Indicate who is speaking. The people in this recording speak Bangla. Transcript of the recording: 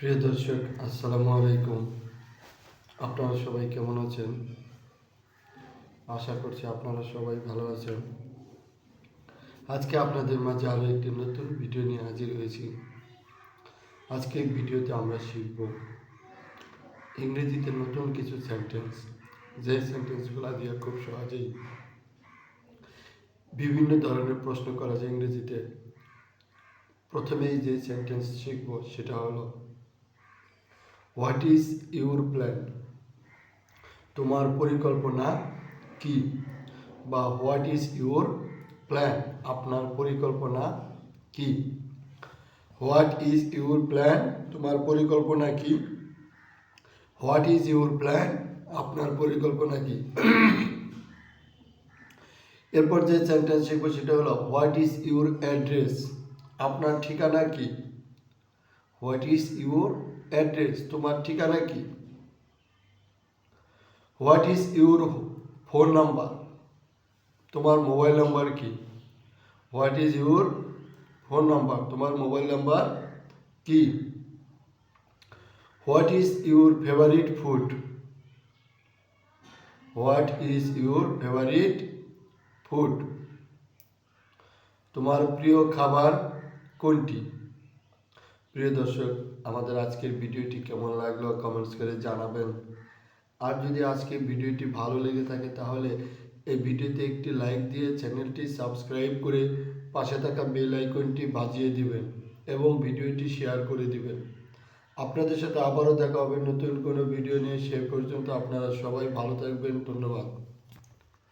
Speaker 1: প্রিয় দর্শক, আসসালামু আলাইকুম। আপনারা সবাই কেমন আছেন? আশা করছি আপনারা সবাই ভালো আছেন। আজকে আপনাদের মাঝে আরও একটি নতুন ভিডিও নিয়ে হাজির হয়েছি। আজকে এই ভিডিওতে আমরা শিখব ইংরেজিতে নতুন কিছু সেন্টেন্স যে সেন্টেন্সগুলো দিয়ে খুব সহজেই বিভিন্ন ধরনের প্রশ্ন করা যায় ইংরেজিতে। প্রথমেই যে সেন্টেন্স শিখব সেটা হলো হোয়াট ইজ ইউর প্ল্যান তোমার পরিকল্পনা কি? বা হোয়াট ইজ ইউর প্ল্যান আপনার পরিকল্পনা কি? হোয়াট ইজ ইউর প্ল্যান তোমার পরিকল্পনা কি? হোয়াট ইজ ইউর প্ল্যান আপনার পরিকল্পনা কি? এরপর যে সেন্টেন্স শিখব সেটা হলো হোয়াট ইজ ইউর অ্যাড্রেস আপনার ঠিকানা কি? হোয়াট ইজ ইউর অ্যাড্রেস তোমার ঠিকানা কি? What is your phone number তোমার মোবাইল নাম্বার কি? What is your phone number তোমার মোবাইল নাম্বার কি? What is your favourite food what is your favourite food তোমার প্রিয় খাবার কোনটি? প্রিয় দর্শক, আমাদের আজকের ভিডিওটি কেমন লাগল কমেন্টস করে জানাবেন। আর যদি আজকের ভিডিওটি ভালো লেগে থাকে তাহলে এই ভিডিওতে একটি লাইক দিয়ে চ্যানেলটি সাবস্ক্রাইব করে পাশে থাকা বেল আইকনটি বাজিয়ে দিবেন এবং ভিডিওটি শেয়ার করে দিবেন। আপনাদের সাথে আবারও দেখা হবে নতুন কোনো ভিডিও নিয়ে। সে পর্যন্ত আপনারা সবাই ভালো থাকবেন। ধন্যবাদ।